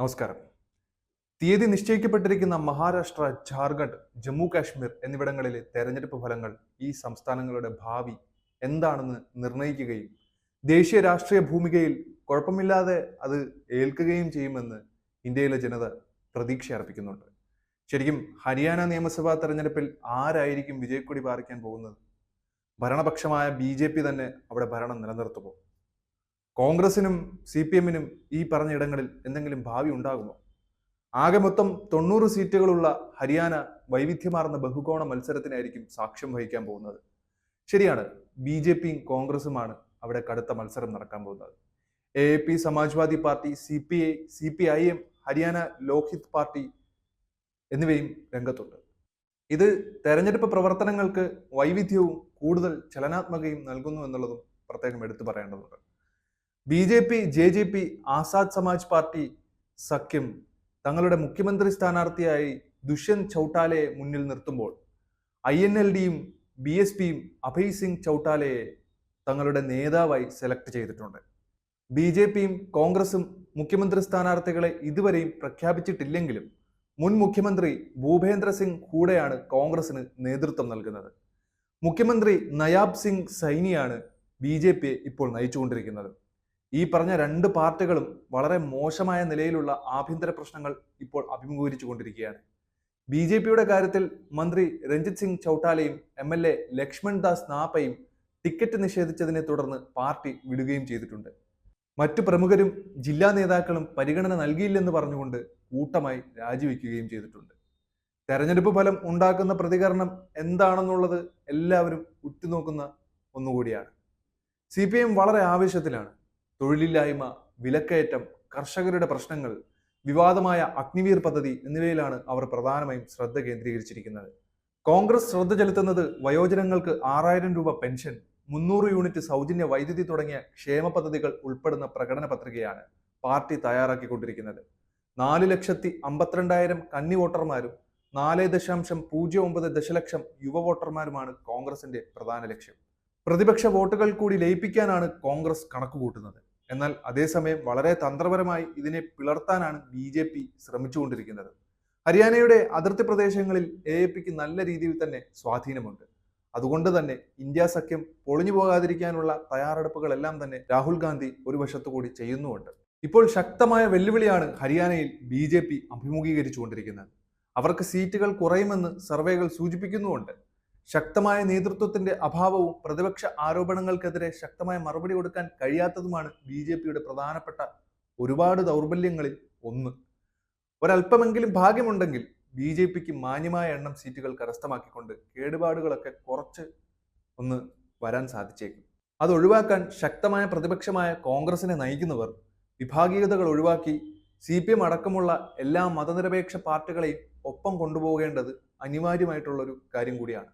നമസ്കാരം. തീയതി നിശ്ചയിക്കപ്പെട്ടിരിക്കുന്ന മഹാരാഷ്ട്ര ജാർഖണ്ഡ് ജമ്മു കാശ്മീർ എന്നിവിടങ്ങളിലെ തെരഞ്ഞെടുപ്പ് ഫലങ്ങൾ ഈ സംസ്ഥാനങ്ങളുടെ ഭാവി എന്താണെന്ന് നിർണയിക്കുകയും ദേശീയ രാഷ്ട്രീയ ഭൂമികയിൽ കുഴപ്പമില്ലാതെ അത് ഏൽക്കുകയും ചെയ്യുമെന്ന് ഇന്ത്യയിലെ ജനത പ്രതീക്ഷ അർപ്പിക്കുന്നുണ്ട്. ശരിക്കും ഹരിയാന നിയമസഭാ തെരഞ്ഞെടുപ്പിൽ ആരായിരിക്കും വിജയക്കൊടി പാറിക്കാൻ പോകുന്നത്? ഭരണപക്ഷമായ ബി തന്നെ അവിടെ ഭരണം നിലനിർത്തുമോ? കോൺഗ്രസിനും സി പി എമ്മിനും ഈ പറഞ്ഞ ഇടങ്ങളിൽ എന്തെങ്കിലും ഭാവി ഉണ്ടാകുമോ? ആകെ മൊത്തം തൊണ്ണൂറ് സീറ്റുകളുള്ള ഹരിയാന വൈവിധ്യമാർന്ന ബഹുകോണ മത്സരത്തിനായിരിക്കും സാക്ഷ്യം വഹിക്കാൻ പോകുന്നത്. ശരിയാണ് ബി ജെ പിയും കോൺഗ്രസുമാണ് അവിടെ കടുത്ത മത്സരം നടക്കാൻ പോകുന്നത്. A A P Samajwadi party C P I C P I M Haryana Lohit party എന്നിവയും രംഗത്തുണ്ട്. ഇത് തെരഞ്ഞെടുപ്പ് പ്രവർത്തനങ്ങൾക്ക് വൈവിധ്യവും കൂടുതൽ ചലനാത്മകയും നൽകുന്നു എന്നുള്ളതും പ്രത്യേകം എടുത്തു പറയേണ്ടതുണ്ട്. B J P J J P Azad Samaj party സഖ്യം തങ്ങളുടെ മുഖ്യമന്ത്രി സ്ഥാനാർത്ഥിയായി ദുഷ്യന്ത് ചൌട്ടാലയെ മുന്നിൽ നിർത്തുമ്പോൾ ഐ എൻ എൽ ഡിയും ബി എസ് പിയും അഭയ് സിംഗ് ചൌട്ടാലയെ തങ്ങളുടെ നേതാവായി സെലക്ട് ചെയ്തിട്ടുണ്ട്. ബി ജെ പിയും കോൺഗ്രസും മുഖ്യമന്ത്രി സ്ഥാനാർത്ഥികളെ ഇതുവരെയും പ്രഖ്യാപിച്ചിട്ടില്ലെങ്കിലും മുൻ മുഖ്യമന്ത്രി ഭൂപേന്ദ്ര സിംഗ് ഹൂഡയാണ് കോൺഗ്രസിന് നേതൃത്വം നൽകുന്നത്. മുഖ്യമന്ത്രി നയാബ് സിംഗ് സൈനിയാണ് ബി ജെ പിയെ ഇപ്പോൾ നയിച്ചുകൊണ്ടിരിക്കുന്നത്. ഈ പറഞ്ഞ രണ്ട് പാർട്ടികളും വളരെ മോശമായ നിലയിലുള്ള ആഭ്യന്തര പ്രശ്നങ്ങൾ ഇപ്പോൾ അഭിമുഖീകരിച്ചു കൊണ്ടിരിക്കുകയാണ് ബി ജെ പിയുടെ കാര്യത്തിൽ മന്ത്രി Ranjit Singh ചൌട്ടാലയും M L A Lakshman Das നാപ്പയും ticket നിഷേധിച്ചതിനെ തുടർന്ന് പാർട്ടി വിടുകയും ചെയ്തിട്ടുണ്ട്. മറ്റു പ്രമുഖരും ജില്ലാ നേതാക്കളും പരിഗണന നൽകിയില്ലെന്ന് പറഞ്ഞുകൊണ്ട് കൂട്ടമായി രാജിവെക്കുകയും ചെയ്തിട്ടുണ്ട്. തെരഞ്ഞെടുപ്പ് ഫലം ഉണ്ടാക്കുന്ന പ്രതികരണം എന്താണെന്നുള്ളത് എല്ലാവരും ഉറ്റുനോക്കുന്ന ഒന്നുകൂടിയാണ്. സി വളരെ ആവേശത്തിലാണ്. തൊഴിലില്ലായ്മ വിലക്കയറ്റം കർഷകരുടെ പ്രശ്നങ്ങൾ വിവാദമായ അഗ്നിവീർ പദ്ധതി എന്നിവയിലാണ് അവർ പ്രധാനമായും ശ്രദ്ധ കേന്ദ്രീകരിച്ചിരിക്കുന്നത്. കോൺഗ്രസ് ശ്രദ്ധ ചെലുത്തുന്നത് വയോജനങ്ങൾക്ക് ആറായിരം രൂപ പെൻഷൻ മുന്നൂറ് യൂണിറ്റ് സൗജന്യ വൈദ്യുതി തുടങ്ങിയ ക്ഷേമ പദ്ധതികൾ ഉൾപ്പെടുന്ന പ്രകടന പത്രികയാണ് പാർട്ടി തയ്യാറാക്കിക്കൊണ്ടിരിക്കുന്നത്. നാല് ലക്ഷത്തി അമ്പത്തിരണ്ടായിരം കന്നി വോട്ടർമാരും നാല് ദശാംശം പൂജ്യം ഒമ്പത് ദശലക്ഷം യുവ വോട്ടർമാരുമാണ് കോൺഗ്രസിന്റെ പ്രധാന ലക്ഷ്യം. പ്രതിപക്ഷ വോട്ടുകൾ കൂടി ലയിപ്പിക്കാനാണ് കോൺഗ്രസ് കണക്കുകൂട്ടുന്നത്. എന്നാൽ അതേസമയം വളരെ തന്ത്രപരമായി ഇതിനെ പിളർത്താനാണ് ബി ജെ പി ശ്രമിച്ചുകൊണ്ടിരിക്കുന്നത്. ഹരിയാനയുടെ അതിർത്തി പ്രദേശങ്ങളിൽ എ എ പിക്ക് നല്ല രീതിയിൽ തന്നെ സ്വാധീനമുണ്ട്. അതുകൊണ്ട് തന്നെ ഇന്ത്യ സഖ്യം പൊളിഞ്ഞു പോകാതിരിക്കാനുള്ള തയ്യാറെടുപ്പുകളെല്ലാം തന്നെ രാഹുൽ ഗാന്ധി ഒരു വശത്തുകൂടി ചെയ്യുന്നുമുണ്ട്. ഇപ്പോൾ ശക്തമായ വെല്ലുവിളിയാണ് ഹരിയാനയിൽ ബി ജെ പി അഭിമുഖീകരിച്ചുകൊണ്ടിരിക്കുന്നത്. അവർക്ക് സീറ്റുകൾ കുറയുമെന്ന് സർവേകൾ സൂചിപ്പിക്കുന്നുമുണ്ട്. ശക്തമായ നേതൃത്വത്തിന്റെ അഭാവവും പ്രതിപക്ഷ ആരോപണങ്ങൾക്കെതിരെ ശക്തമായ മറുപടി കൊടുക്കാൻ കഴിയാത്തതുമാണ് ബി ജെ പിയുടെ പ്രധാനപ്പെട്ട ഒരുപാട് ദൗർബല്യങ്ങളിൽ ഒന്ന്. ഒരല്പമെങ്കിലും ഭാഗ്യമുണ്ടെങ്കിൽ ബി ജെ പിക്ക് മാന്യമായ എണ്ണം സീറ്റുകൾ കരസ്ഥമാക്കിക്കൊണ്ട് കേടുപാടുകളൊക്കെ കുറച്ച് ഒന്ന് വരാൻ സാധിച്ചേക്കും. അത് ഒഴിവാക്കാൻ ശക്തമായ പ്രതിപക്ഷമായ കോൺഗ്രസിനെ നയിക്കുന്നവർ വിഭാഗീയതകൾ ഒഴിവാക്കി സി പി എം അടക്കമുള്ള എല്ലാ മതനിരപേക്ഷ പാർട്ടികളെയും ഒപ്പം കൊണ്ടുപോകേണ്ടത് അനിവാര്യമായിട്ടുള്ളൊരു കാര്യം കൂടിയാണ്.